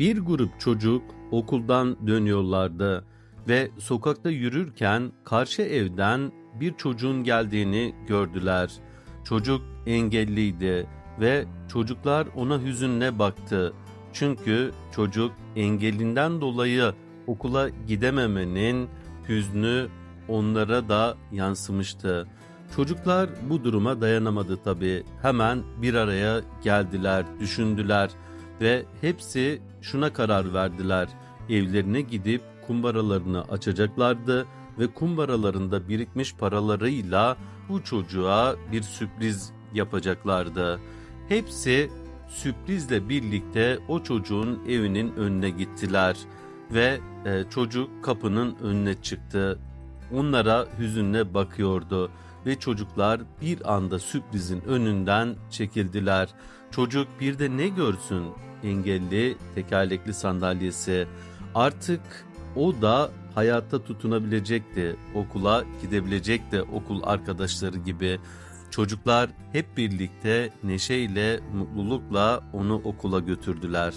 Bir grup çocuk okuldan dönüyorlardı ve sokakta yürürken karşı evden bir çocuğun geldiğini gördüler. Çocuk engelliydi ve çocuklar ona hüzünle baktı. Çünkü çocuk engellinden dolayı okula gidememenin hüznü onlara da yansımıştı. Çocuklar bu duruma dayanamadı tabii. Hemen bir araya geldiler, düşündüler ve hepsi şuna karar verdiler. Evlerine gidip kumbaralarını açacaklardı ve kumbaralarında birikmiş paralarıyla bu çocuğa bir sürpriz yapacaklardı. Hepsi sürprizle birlikte o çocuğun evinin önüne gittiler ve e, çocuk kapının önüne çıktı. Onlara hüzünle bakıyordu ve çocuklar bir anda sürprizin önünden çekildiler. Çocuk bir de ne görsün? Engelli tekerlekli sandalyesi. Artık o da hayatta tutunabilecekti. Okula gidebilecekti okul arkadaşları gibi. Çocuklar hep birlikte neşeyle, mutlulukla onu okula götürdüler.